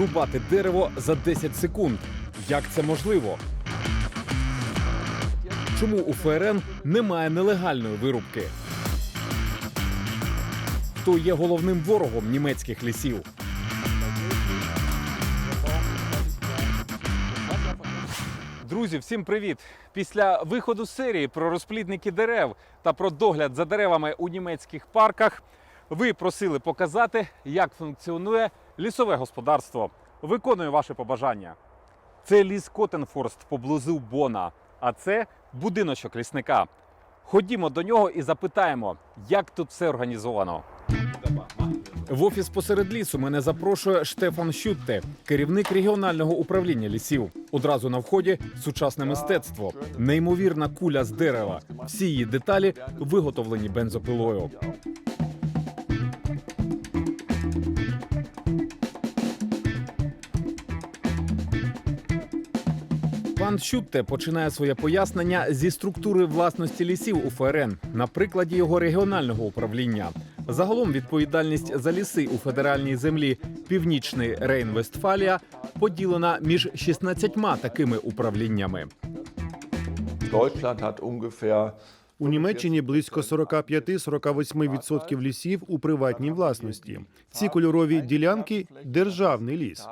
зрубати дерево за 10 секунд. Як це можливо? Чому у ФРН немає нелегальної вирубки? Хто є головним ворогом німецьких лісів? Друзі, всім привіт! Після виходу серії про розплідники дерев та про догляд за деревами у німецьких парках ви просили показати, як функціонує лісове господарство. Виконую ваше побажання. Це ліс Котенфорст поблизу Бона, а це будиночок лісника. Ходімо до нього і запитаємо, як тут все організовано. В офіс посеред лісу мене запрошує Штефан Щутте, керівник регіонального управління лісів. Одразу на вході сучасне мистецтво, неймовірна куля з дерева. Всі її деталі виготовлені бензопилою. Пан Щутте починає своє пояснення зі структури власності лісів у ФРН на прикладі його регіонального управління. Загалом відповідальність за ліси у федеральній землі Північний Рейн-Вестфалія поділена між 16 такими управліннями. Deutschland hat ungefähr У Німеччині близько 45-48% лісів у приватній власності. Ці кольорові ділянки державний ліс.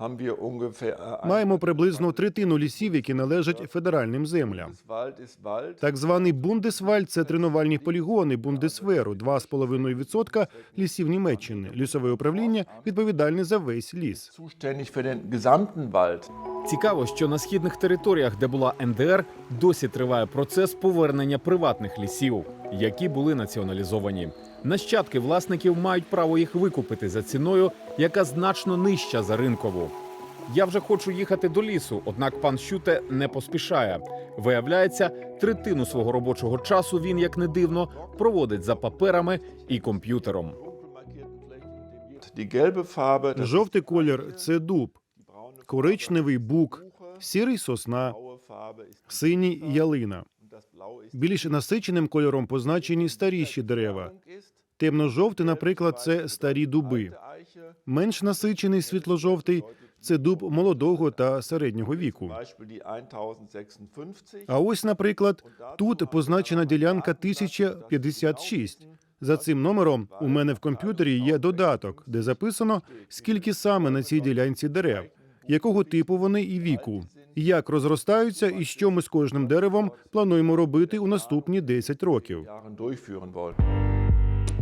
Äh, Маємо приблизно третину лісів, які належать федеральним землям. Так званий Бундесвальд це тренувальні полігони Бундесверу, 2,5% лісів Німеччини. Лісове управління відповідальне за весь ліс. Цікаво, що на східних територіях, де була НДР, досі триває процес повернення приватних лісів, які були націоналізовані. Нащадки власників мають право їх викупити за ціною, яка значно нижча за ринкову. Я вже хочу їхати до лісу, однак пан Щуте не поспішає. Виявляється, третину свого робочого часу він, як не дивно, проводить за паперами і комп'ютером. Жовтий колір це дуб, коричневий бук, сірий сосна, синій ялина. Більш насиченим кольором позначені старіші дерева. Темно-жовтий, наприклад, це старі дуби. Менш насичений світло-жовтий це дуб молодого та середнього віку. Beispiel die 1056. А ось, наприклад, тут позначена ділянка 1056. За цим номером у мене в комп'ютері є додаток, де записано, скільки саме на цій ділянці дерев, якого типу вони і віку, як розростаються і що ми з кожним деревом плануємо робити у наступні 10 років.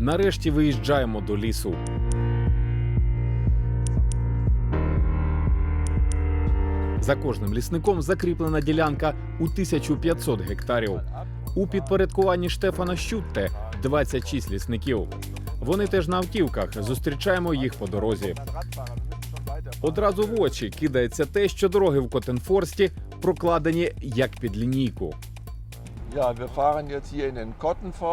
Нарешті виїжджаємо до лісу. За кожним лісником закріплена ділянка у 1500 гектарів. У підпорядкуванні Штефана Щутте 26 лісників. Вони теж на автівках. Зустрічаємо їх по дорозі. Одразу в очі кидається те, що дороги в Котенфорсті прокладені як під лінійку.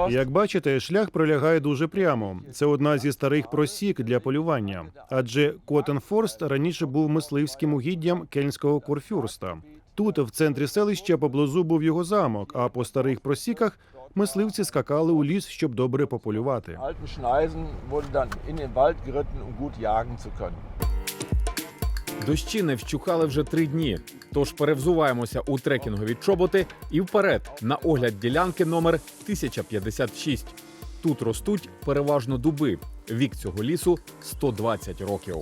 Як бачите, шлях пролягає дуже прямо. Це одна зі старих просік для полювання. Адже Котенфорст раніше був мисливським угіддям кельнського курфюрста. Тут, в центрі селища, поблизу був його замок. А по старих просіках мисливці скакали у ліс, щоб добре пополювати. alten Schneisen wurde dann in den Wald geritten, um gut jagen zu können. Дощі не вщухали вже три дні. Тож перевзуваємося у трекінгові чоботи і вперед на огляд ділянки номер 1056. Тут ростуть переважно дуби. Вік цього лісу 120 років.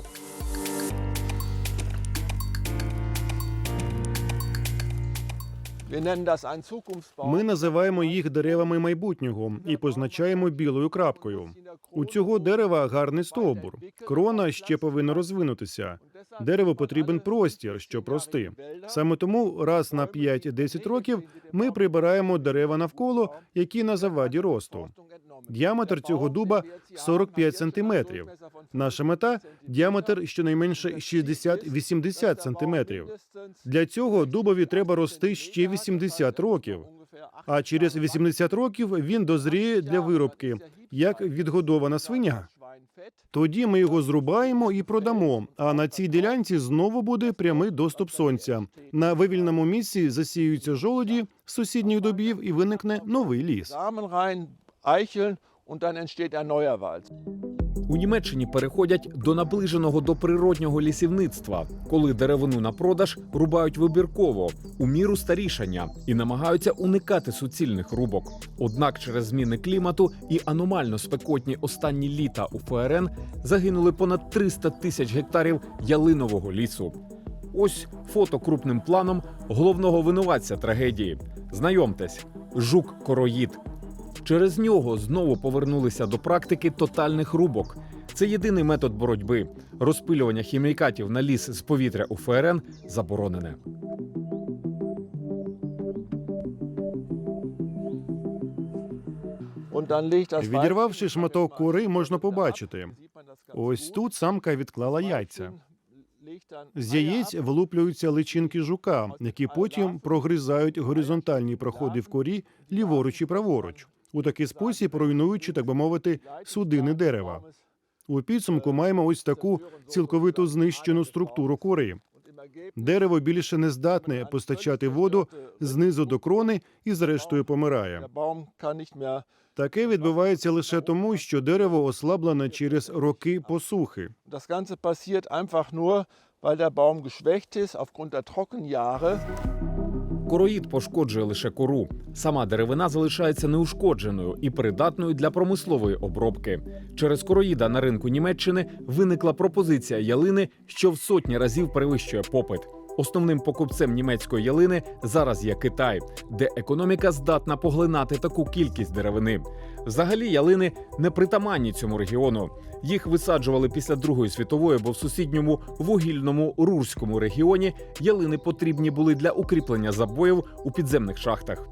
Ми називаємо їх деревами майбутнього і позначаємо білою крапкою. У цього дерева гарний стовбур. Крона ще повинна розвинутися. Дереву потрібен простір, щоб рости. Саме тому раз на 5-10 років ми прибираємо дерева навколо, які на заваді росту. Діаметр цього дуба 45 сантиметрів. Наша мета діаметр щонайменше 60-80 сантиметрів. Для цього дубові треба рости ще 80 років. А через 80 років він дозріє для виробки, як відгодована свиня. Тоді ми його зрубаємо і продамо. А на цій ділянці знову буде прямий доступ сонця. На вивільному місці засіюються жолоді з сусідніх добів і виникне новий ліс. Und dann entsteht ein neuer Wald. У Німеччині переходять до наближеного до природнього лісівництва, коли деревину на продаж рубають вибірково у міру старішання і намагаються уникати суцільних рубок. Однак через зміни клімату і аномально спекотні останні літа у ФРН загинули понад 300 тисяч гектарів ялинового лісу. Ось фото крупним планом головного винуватця трагедії. Знайомтесь, жук короїд. Через нього знову повернулися до практики тотальних рубок. Це єдиний метод боротьби. Розпилювання хімікатів на ліс з повітря у ФРН заборонене. Відірвавши шматок кори, можна побачити. Ось тут самка відклала яйця. З яєць вилуплюються личинки жука, які потім прогризають горизонтальні проходи в корі ліворуч і праворуч, у такий спосіб руйнуючи, так би мовити, судини дерева. У підсумку маємо ось таку цілковито знищену структуру кори. Дерево більше не здатне постачати воду знизу до крони і зрештою помирає. Таке відбувається лише тому, що дерево ослаблене через роки посухи. Ganze passiert einfach nur, weil der Baum geschwächt ist aufgrund der Trockenjahre. Короїд пошкоджує лише кору. Сама деревина залишається неушкодженою і придатною для промислової обробки. Через короїда на ринку Німеччини виникла пропозиція ялини, що в сотні разів перевищує попит. Основним покупцем німецької ялини зараз є Китай, де економіка здатна поглинати таку кількість деревини. Взагалі, ялини не притаманні цьому регіону. Їх висаджували після Другої світової, бо в сусідньому вугільному рурському регіоні ялини потрібні були для укріплення забоїв у підземних шахтах.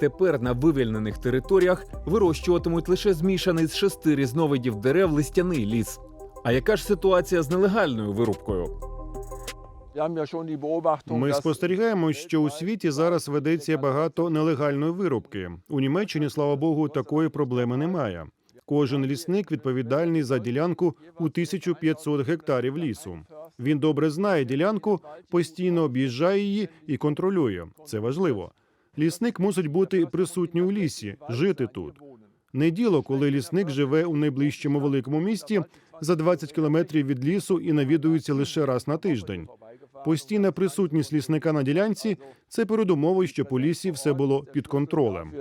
Тепер на вивільнених територіях вирощуватимуть лише змішаний з шести різновидів дерев листяний ліс. А яка ж ситуація з нелегальною вирубкою? Ми спостерігаємо, що у світі зараз ведеться багато нелегальної вирубки. У Німеччині, слава Богу, такої проблеми немає. Кожен лісник відповідальний за ділянку у 1500 гектарів лісу. Він добре знає ділянку, постійно об'їжджає її і контролює. Це важливо. Лісник мусить бути присутній у лісі, жити тут. Не діло, коли лісник живе у найближчому великому місті за 20 кілометрів від лісу і навідується лише раз на тиждень. Постійна присутність лісника на ділянці це передумови, щоб у лісі все було під контролем.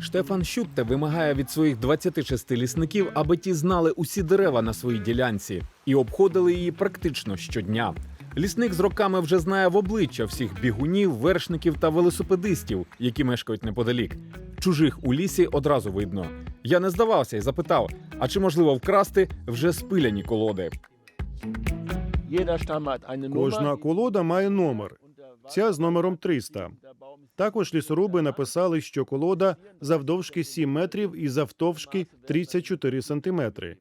Штефан Щутте вимагає від своїх 26 лісників, аби ті знали усі дерева на своїй ділянці і обходили її практично щодня. Лісник з роками вже знає в обличчя всіх бігунів, вершників та велосипедистів, які мешкають неподалік. Чужих у лісі одразу видно. Я не здавався і запитав: а чи можливо вкрасти вже спиляні колоди? Кожна колода має номер. Ця з номером 300. Також лісоруби написали, що колода завдовжки 7 метрів і завтовшки 34 сантиметри.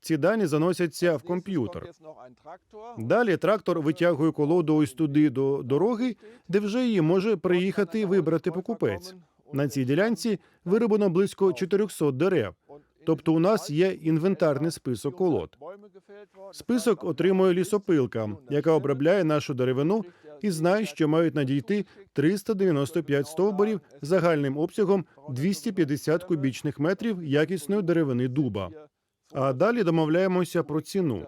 Ці дані заносяться в комп'ютер. Далі трактор витягує колоду ось туди до дороги, де вже її може приїхати вибрати покупець. На цій ділянці вироблено близько 400 дерев. Тобто у нас є інвентарний список колод. Список отримує лісопилка, яка обробляє нашу деревину і знає, що мають надійти 395 стовбурів загальним обсягом 250 кубічних метрів якісної деревини дуба. А далі домовляємося про ціну.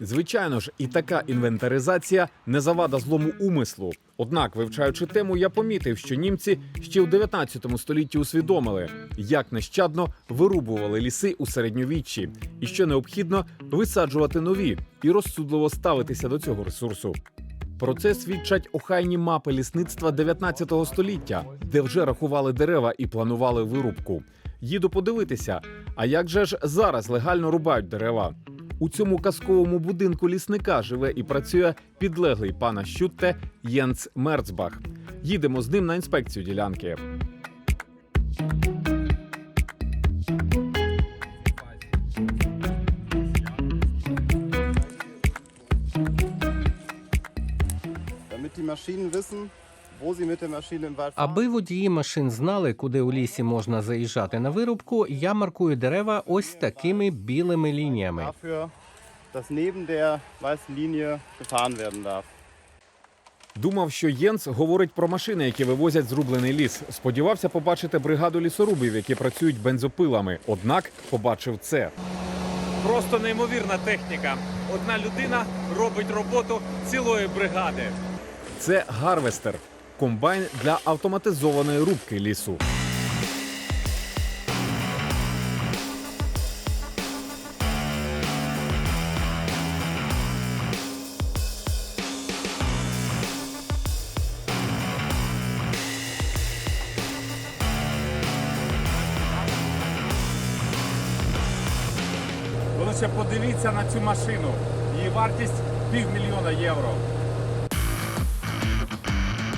Звичайно ж, і така інвентаризація не завада злому умислу. Однак, вивчаючи тему, я помітив, що німці ще в 19 столітті усвідомили, як нещадно вирубували ліси у середньовіччі, і що необхідно висаджувати нові і розсудливо ставитися до цього ресурсу. Про це свідчать охайні мапи лісництва 19 століття, де вже рахували дерева і планували вирубку. Їду подивитися, а як же ж зараз легально рубають дерева? У цьому казковому будинку лісника живе і працює підлеглий пана Щутте Єнц Мерцбах. Їдемо з ним на інспекцію ділянки. damit die Maschinen wissen, Аби водії машин знали, куди у лісі можна заїжджати на вирубку, я маркую дерева ось такими білими лініями. Думав, що Єнс говорить про машини, які вивозять зрублений ліс. Сподівався побачити бригаду лісорубів, які працюють бензопилами. Однак побачив це. Просто неймовірна техніка. Одна людина робить роботу цілої бригади. Це гарвестер комбайн для автоматизованої рубки лісу. Подивіться на цю машину. Її вартість півмільйона євро.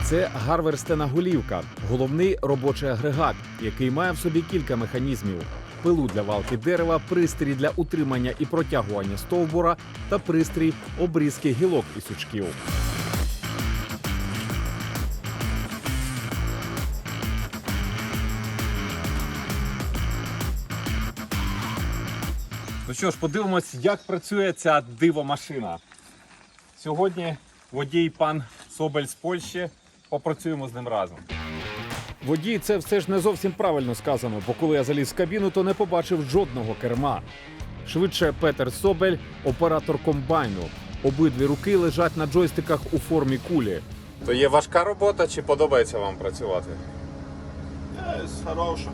Це гарверстена голівка, головний робочий агрегат, який має в собі кілька механізмів: пилу для валки дерева, пристрій для утримання і протягування стовбура та пристрій обрізки гілок і сучків. Ну що ж, подивимось, як працює ця дивомашина. Сьогодні водій пан Собель з Польщі. Попрацюємо з ним разом. Водій, це все ж не зовсім правильно сказано, бо коли я заліз в кабіну, то не побачив жодного керма. Швидше Петер Собель, оператор комбайну. Обидві руки лежать на джойстиках у формі кулі. То є важка робота чи подобається вам працювати? Хорошо.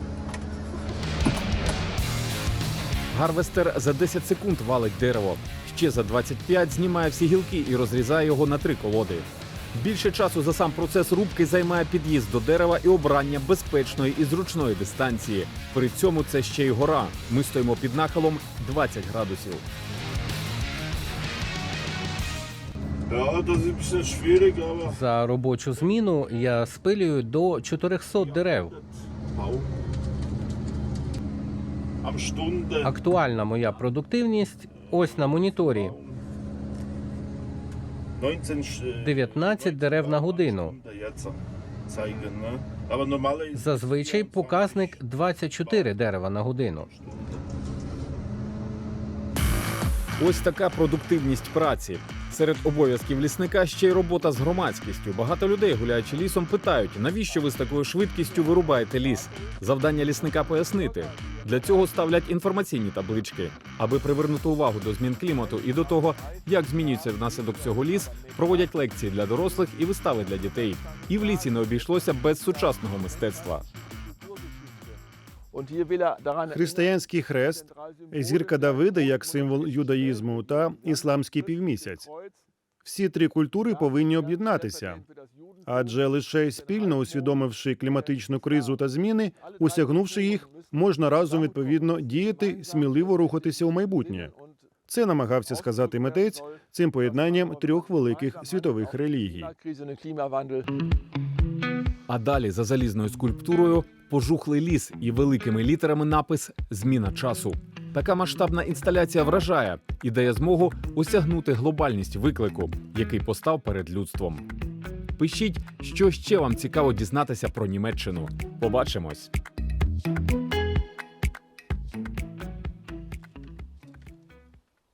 Гарвестер за 10 секунд валить дерево. Ще за 25 знімає всі гілки і розрізає його на три колоди. Більше часу за сам процес рубки займає під'їзд до дерева і обрання безпечної і зручної дистанції. При цьому це ще й гора. Ми стоїмо під нахилом 20 градусів. За робочу зміну я спилюю до 400 дерев. Актуальна моя продуктивність ось на моніторі 19 дерев на годину. Зазвичай показник 24 дерева на годину. Ось така продуктивність праці. Серед обов'язків лісника ще й робота з громадськістю. Багато людей, гуляючи лісом, питають, навіщо ви з такою швидкістю вирубаєте ліс? Завдання лісника пояснити. Для цього ставлять інформаційні таблички, аби привернути увагу до змін клімату і до того, як змінюється внаслідок цього ліс, проводять лекції для дорослих і вистави для дітей. І в лісі не обійшлося без сучасного мистецтва. Християнський хрест, зірка Давида як символ юдаїзму та ісламський півмісяць. Всі три культури повинні об'єднатися, адже лише спільно усвідомивши кліматичну кризу та зміни, осягнувши їх, можна разом відповідно діяти, сміливо рухатися у майбутнє. Це намагався сказати митець цим поєднанням трьох великих світових релігій. А далі за залізною скульптурою пожухлий ліс і великими літерами напис Зміна часу. Така масштабна інсталяція вражає і дає змогу осягнути глобальність виклику, який постав перед людством. Пишіть, що ще вам цікаво дізнатися про Німеччину. Побачимось!